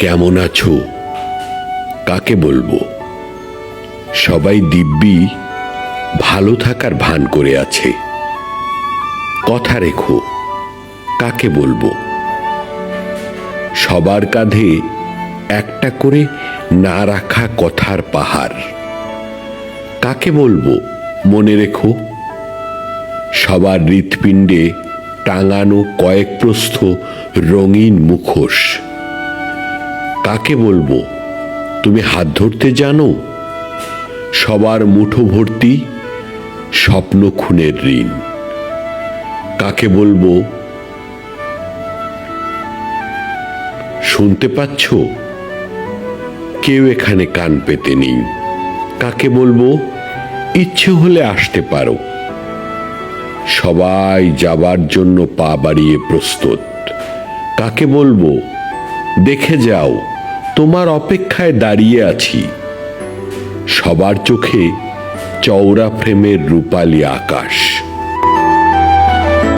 কেমন আছো? কাকে বলব? সবাই দিব্যি ভালো থাকার ভান করে আছে। কথা রেখো, কাকে বলব? সবার কাঁধে একটা করে না রাখা কথার পাহাড়। কাকে বলব, মনে রেখো? সবার হৃৎপিণ্ডে টাঙানো কয়েক প্রস্থ রঙিন মুখোশ। কাকে বলব? তুমি হাত ধরতে জানো? সবার মুঠো ভর্তি স্বপ্ন খুনের ঋণ। কাকে বলব? শুনতে পাচ্ছ? কেউ এখানে কান পেতে নেই। কাকে বলব? ইচ্ছে হলে আসতে পারো। সবাই যাবার জন্য পা বাড়িয়ে প্রস্তুত। কাকে বলব? দেখে যাও। তোমার অপেক্ষায় দাঁড়িয়ে আছি। সবার চোখে চওড়া ফ্রেমের রূপালী আকাশ।